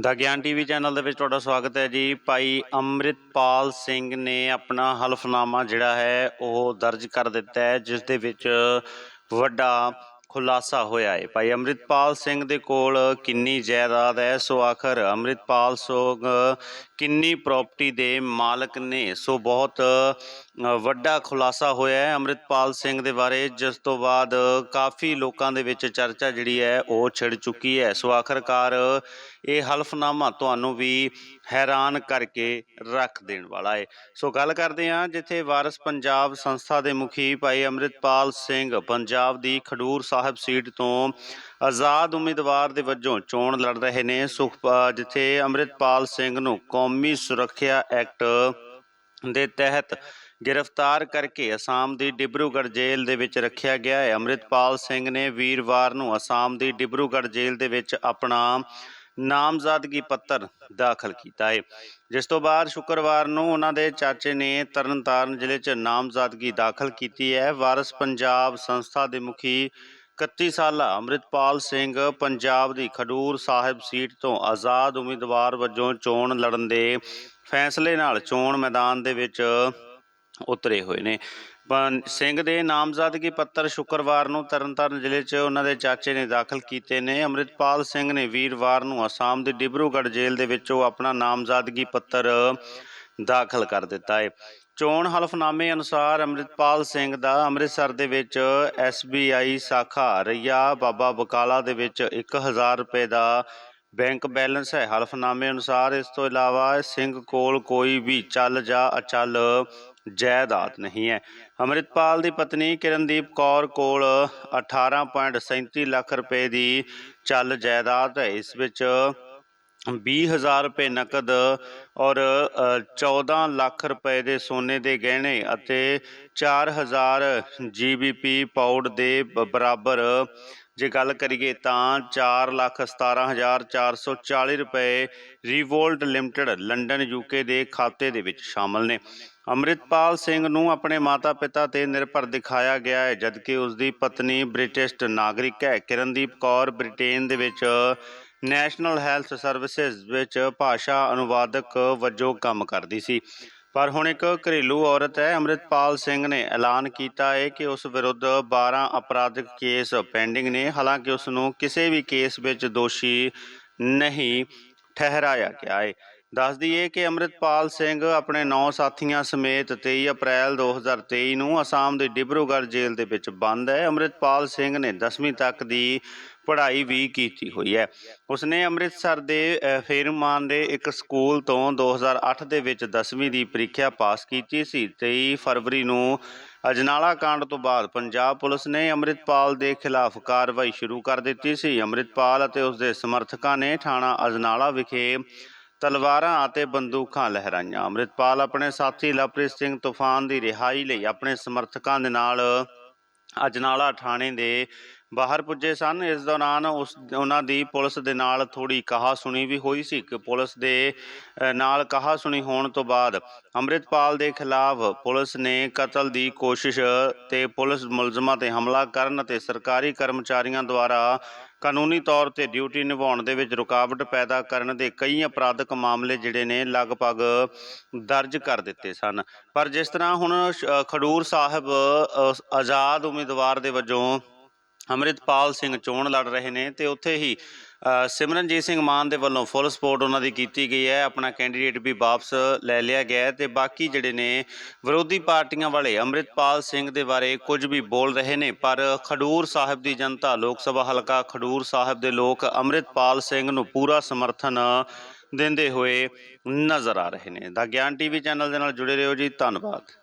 ਦਾ ਗਿਆਨ TV channel ਦੇ ਵਿੱਚ ਤੁਹਾਡਾ ਸਵਾਗਤ ਹੈ ਜੀ। ਭਾਈ ਅੰਮ੍ਰਿਤਪਾਲ ਸਿੰਘ ਨੇ ਆਪਣਾ ਹਲਫਨਾਮਾ ਜਿਹੜਾ ਹੈ ਉਹ ਦਰਜ ਕਰ ਦਿੱਤਾ ਹੈ, ਜਿਸ ਦੇ ਵਿੱਚ ਵੱਡਾ ਖੁਲਾਸਾ ਹੋਇਆ ਹੈ ਭਾਈ ਅੰਮ੍ਰਿਤਪਾਲ ਸਿੰਘ ਦੇ ਕੋਲ ਕਿੰਨੀ ਜਾਇਦਾਦ ਹੈ? ਸੋ ਆਖਰ ਅੰਮ੍ਰਿਤਪਾਲ ਸਿੰਘ ਕਿੰਨੀ ਪ੍ਰਾਪਰਟੀ ਦੇ ਮਾਲਕ ਨੇ? ਸੋ ਬਹੁਤ ਵੱਡਾ ਖੁਲਾਸਾ ਹੋਇਆ ਹੈ ਅੰਮ੍ਰਿਤਪਾਲ ਸਿੰਘ ਦੇ ਬਾਰੇ। ਜਿਸ ਤੋਂ ਬਾਅਦ ਕਾਫੀ ਲੋਕਾਂ ਦੇ ਵਿੱਚ ਚਰਚਾ ਜਿਹੜੀ ਹੈ, ਉਹ ਛਿੜ ਚੁੱਕੀ ਹੈ। ਸੋ ਆਖਰਕਾਰ ਇਹ ਹਲਫਨਾਮਾ ਤੁਹਾਨੂੰ ਵੀ ਹੈਰਾਨ ਕਰਕੇ ਰੱਖ ਦੇਣ ਵਾਲਾ ਹੈ ਸੋ ਗੱਲ ਕਰਦੇ ਹਾਂ ਜਿੱਥੇ ਵਾਰਸ ਪੰਜਾਬ ਸੰਸਥਾ ਦੇ ਮੁਖੀ ਭਾਈ ਅੰਮ੍ਰਿਤਪਾਲ ਸਿੰਘ, ਪੰਜਾਬ ਦੀ ਖਡੂਰ ਸਾਹਿਬ ਸੀਟ ਤੋਂ ਆਜ਼ਾਦ ਉਮੀਦਵਾਰ ਦੇ ਵਜੋਂ ਚੋਣ ਲੜ ਰਹੇ ਨੇ। ਸੁਖ ਜਿੱਥੇ ਅੰਮ੍ਰਿਤਪਾਲ ਸਿੰਘ ਨੂੰ ਕੌਮੀ ਸੁਰੱਖਿਆ ਐਕਟ ਦੇ ਤਹਿਤ ਗ੍ਰਿਫਤਾਰ ਕਰਕੇ ਅਸਾਮ ਦੀ ਡਿਬਰੂਗੜ੍ਹ ਜੇਲ੍ਹ ਦੇ ਵਿੱਚ ਰੱਖਿਆ ਗਿਆ ਹੈ। ਅੰਮ੍ਰਿਤਪਾਲ ਸਿੰਘ ਨੇ ਵੀਰਵਾਰ ਨੂੰ ਅਸਾਮ ਦੀ ਡਿਬਰੂਗੜ੍ਹ ਜੇਲ੍ਹ ਦੇ ਵਿੱਚ ਆਪਣਾ ਨਾਮਜ਼ਦਗੀ ਪੱਤਰ ਦਾਖਲ ਕੀਤਾ ਹੈ। ਜਿਸ ਤੋਂ ਬਾਅਦ ਸ਼ੁੱਕਰਵਾਰ ਨੂੰ ਉਹਨਾਂ ਦੇ ਚਾਚੇ ਨੇ ਤਰਨਤਾਰਨ ਜ਼ਿਲ੍ਹੇ 'ਚ ਨਾਮਜ਼ਦਗੀ ਦਾਖਲ ਕੀਤੀ ਹੈ। ਵਾਰਸ ਪੰਜਾਬ ਸੰਸਥਾ ਦੇ ਮੁਖੀ 31 ਸਾਲਾ ਅੰਮ੍ਰਿਤਪਾਲ ਸਿੰਘ ਪੰਜਾਬ ਦੀ ਖਡੂਰ ਸਾਹਿਬ ਸੀਟ ਤੋਂ ਆਜ਼ਾਦ ਉਮੀਦਵਾਰ ਵਜੋਂ ਚੋਣ ਲੜਨ ਦੇ ਫੈਸਲੇ ਨਾਲ ਚੋਣ ਮੈਦਾਨ ਦੇ ਵਿੱਚ ਉਤਰੇ ਹੋਏ ਨੇ। ਸਿੰਘ ਦੇ ਨਾਮਜ਼ਦਗੀ ਪੱਤਰ ਸ਼ੁੱਕਰਵਾਰ ਨੂੰ ਤਰਨਤਾਰਨ ਜ਼ਿਲ੍ਹੇ 'ਚ ਉਹਨਾਂ ਦੇ ਚਾਚੇ ਨੇ ਦਾਖਲ ਕੀਤੇ ਨੇ। ਅੰਮ੍ਰਿਤਪਾਲ ਸਿੰਘ ਨੇ ਵੀਰਵਾਰ ਨੂੰ ਅਸਾਮ ਦੀ ਡਿਬਰੂਗੜ੍ਹ ਜੇਲ੍ਹ ਦੇ ਵਿੱਚੋਂ ਆਪਣਾ ਨਾਮਜ਼ਦਗੀ ਪੱਤਰ ਦਾਖਲ ਕਰ ਦਿੱਤਾ ਹੈ। ਚੋਣ ਹਲਫਨਾਮੇ ਅਨੁਸਾਰ ਅੰਮ੍ਰਿਤਪਾਲ ਸਿੰਘ ਦਾ ਅੰਮ੍ਰਿਤਸਰ ਦੇ ਵਿੱਚ SBI ਸਾਖਾ ਰਈਆ, ਬਾਬਾ ਬਕਾਲਾ ਦੇ ਵਿੱਚ 1000 ਰੁਪਏ ਦਾ ਬੈਂਕ ਬੈਲੈਂਸ ਹੈ। ਹਲਫਨਾਮੇ ਅਨੁਸਾਰ ਇਸ ਤੋਂ ਇਲਾਵਾ ਸਿੰਘ ਕੋਲ ਕੋਈ ਵੀ ਚੱਲ ਜਾਂ ਅਚਲ ਜਾਇਦਾਦ ਨਹੀਂ ਹੈ। ਅੰਮ੍ਰਿਤਪਾਲ ਦੀ ਪਤਨੀ ਕਿਰਨਦੀਪ ਕੌਰ ਕੋਲ 18.37 ਲੱਖ ਰੁਪਏ ਦੀ ਚੱਲ ਜਾਇਦਾਦ ਹੈ। ਇਸ ਵਿੱਚ 20000 ਰੁਪਏ ਨਕਦ ਔਰ ਅ, 14 ਲੱਖ ਰੁਪਏ ਦੇ ਸੋਨੇ ਦੇ ਗਹਿਣੇ ਅਤੇ 4000 ਜੀਬੀਪੀ ਪਾਊਡ ਦੇ ਬ- ਬਰਾਬਰ। ਜੇ ਗੱਲ ਕਰੀਏ ਤਾਂ 417440 ਰੁਪਏ ਰੀਵੋਲਟ ਲਿਮਟਿਡ ਲੰਡਨ ਯੂਕੇ ਦੇ ਖਾਤੇ ਦੇ ਵਿੱਚ ਸ਼ਾਮਲ ਨੇ। ਅੰਮ੍ਰਿਤਪਾਲ ਸਿੰਘ ਨੂੰ ਆਪਣੇ ਮਾਤਾ-ਪਿਤਾ ਤੇ ਨਿਰਭਰ ਦਿਖਾਇਆ ਗਿਆ ਹੈ ਜਦਕਿ ਉਸ ਦੀ ਪਤਨੀ ਬ੍ਰਿਟਿਸ਼ ਨਾਗਰਿਕ ਹੈ। ਕਿਰਨਦੀਪ ਕੌਰ ਬ੍ਰਿਟੇਨ ਦੇ ਵਿੱਚ ਨੈਸ਼ਨਲ ਹੈਲਥ ਸਰਵਿਸਿਜ਼ ਵਿੱਚ ਭਾਸ਼ਾ ਅਨੁਵਾਦਕ ਵਜੋਂ ਕੰਮ ਕਰਦੀ ਸੀ। ਪਰ ਹੁਣ ਇੱਕ ਘਰੇਲੂ ਔਰਤ ਹੈ, ਅੰਮ੍ਰਿਤਪਾਲ ਸਿੰਘ ਨੇ ਐਲਾਨ ਕੀਤਾ ਹੈ ਕਿ ਉਸ ਵਿਰੁੱਧ 12 ਅਪਰਾਧਿਕ ਕੇਸ ਪੈਂਡਿੰਗ ਨੇ। ਹਾਲਾਂਕਿ ਉਸ ਨੂੰ ਕਿਸੇ ਵੀ ਕੇਸ ਵਿੱਚ ਦੋਸ਼ੀ ਨਹੀਂ ਠਹਿਰਾਇਆ ਗਿਆ ਹੈ ਦੱਸ ਦਈਏ ਕਿ ਅੰਮ੍ਰਿਤਪਾਲ ਸਿੰਘ ਆਪਣੇ 9 ਸਾਥੀਆਂ ਸਮੇਤ 23 ਅਪ੍ਰੈਲ 2023 ਨੂੰ ਅਸਾਮ ਦੇ ਡਿਬਰੂਗੜ੍ਹ ਜੇਲ੍ਹ ਦੇ ਵਿੱਚ ਬੰਦ ਹੈ। ਅੰਮ੍ਰਿਤਪਾਲ ਸਿੰਘ ਨੇ 10ਵੀਂ ਤੱਕ ਦੀ ਪੜ੍ਹਾਈ ਵੀ ਕੀਤੀ ਹੋਈ ਹੈ। ਉਸਨੇ ਅੰਮ੍ਰਿਤਸਰ ਦੇ ਅ, ਫੇਰੂਮਾਨ ਦੇ ਇੱਕ ਸਕੂਲ ਤੋਂ 2008 ਦੇ ਵਿੱਚ 10ਵੀਂ ਦੀ ਪ੍ਰੀਖਿਆ ਪਾਸ ਕੀਤੀ ਸੀ। 23 ਫਰਵਰੀ ਨੂੰ ਅਜਨਾਲਾ ਕਾਂਡ ਤੋਂ ਬਾਅਦ ਪੰਜਾਬ ਪੁਲਿਸ ਨੇ ਅੰਮ੍ਰਿਤਪਾਲ ਦੇ ਖਿਲਾਫ ਕਾਰਵਾਈ ਸ਼ੁਰੂ ਕਰ ਦਿੱਤੀ ਸੀ। ਅੰਮ੍ਰਿਤਪਾਲ ਅਤੇ ਉਸ ਦੇ ਸਮਰਥਕਾਂ ਨੇ ਥਾਣਾ ਅਜਨਾਲਾ ਵਿਖੇ ਤਲਵਾਰਾਂ ਅਤੇ ਬੰਦੂਕਾਂ ਲਹਿਰਾਈਆਂ। ਅੰਮ੍ਰਿਤਪਾਲ ਆਪਣੇ ਸਾਥੀ ਲਵਪ੍ਰੀਤ ਸਿੰਘ ਤੂਫਾਨ ਦੀ ਰਿਹਾਈ ਲਈ ਆਪਣੇ ਸਮਰਥਕਾਂ ਦੇ ਨਾਲ ਅਜਨਾਲਾ ਥਾਣੇ ਦੇ ਬਾਹਰ ਪੁੱਜੇ ਸਨ। ਇਸ ਦੌਰਾਨ ਉਸ ਉਹਨਾਂ ਦੀ ਪੁਲਿਸ ਦੇ ਨਾਲ ਥੋੜੀ ਕਹਾ ਸੁਣੀ ਵੀ ਹੋਈ ਸੀ ਕਿ ਪੁਲਿਸ ਦੇ ਨਾਲ ਕਹਾ ਸੁਣੀ ਹੋਣ ਤੋਂ ਬਾਅਦ ਅੰਮ੍ਰਿਤਪਾਲ ਦੇ ਖਿਲਾਫ ਪੁਲਿਸ ਨੇ ਕਤਲ ਦੀ ਕੋਸ਼ਿਸ਼ ਤੇ ਪੁਲਿਸ ਮੁਲਜ਼ਮਾਂ ਤੇ ਹਮਲਾ ਕਰਨ ਅਤੇ ਸਰਕਾਰੀ ਕਰਮਚਾਰੀਆਂ ਦੁਆਰਾ ਕਾਨੂੰਨੀ ਤੌਰ ਤੇ ਡਿਊਟੀ ਨਿਭਾਉਣ ਦੇ ਵਿੱਚ ਰੁਕਾਵਟ ਪੈਦਾ ਕਰਨ ਦੇ ਕਈ ਅਪਰਾਧਕ ਮਾਮਲੇ ਜਿਹੜੇ ਨੇ ਲਗਭਗ ਦਰਜ ਕਰ ਦਿੱਤੇ ਸਨ। ਪਰ ਜਿਸ ਤਰ੍ਹਾਂ ਹੁਣ ਸ਼- ਖਡੂਰ ਸਾਹਿਬ ਆਜ਼ਾਦ ਉਮੀਦਵਾਰ ਦੇ ਵਜੋਂ ਅੰਮ੍ਰਿਤਪਾਲ ਸਿੰਘ ਚੋਣ ਲੜ ਰਹੇ ਨੇ ਤੇ ਉੱਥੇ ਹੀ ਸਿਮਰਨਜੀਤ ਸਿੰਘ ਮਾਨ ਦੇ ਵੱਲੋਂ ਫੁੱਲ ਸਪੋਰਟ ਉਹਨਾਂ ਦੀ ਕੀਤੀ ਗਈ ਹੈ। ਆਪਣਾ ਕੈਂਡੀਡੇਟ ਵੀ ਵਾਪਸ ਲੈ ਲਿਆ ਗਿਆ ਹੈ ਤੇ ਬਾਕੀ ਜਿਹੜੇ ਨੇ ਵਿਰੋਧੀ ਪਾਰਟੀਆਂ ਵਾਲੇ ਅੰਮ੍ਰਿਤਪਾਲ ਸਿੰਘ ਦੇ ਬਾਰੇ ਕੁਝ ਵੀ ਬੋਲ ਰਹੇ ਨੇ। ਪਰ ਖਡੂਰ ਸਾਹਿਬ ਦੀ ਜਨਤਾ, ਲੋਕ ਸਭਾ ਹਲਕਾ ਖਡੂਰ ਸਾਹਿਬ ਦੇ ਲੋਕ ਅੰਮ੍ਰਿਤਪਾਲ ਸਿੰਘ ਨੂੰ ਪੂਰਾ ਸਮਰਥਨ ਦਿੰਦੇ ਹੋਏ ਨਜ਼ਰ ਆ ਰਹੇ ਨੇ। ਦਾ ਗਿਆਨ ਟੀਵੀ ਚੈਨਲ ਦੇ ਨਾਲ ਜੁੜੇ ਰਹੋ ਜੀ। ਧੰਨਵਾਦ।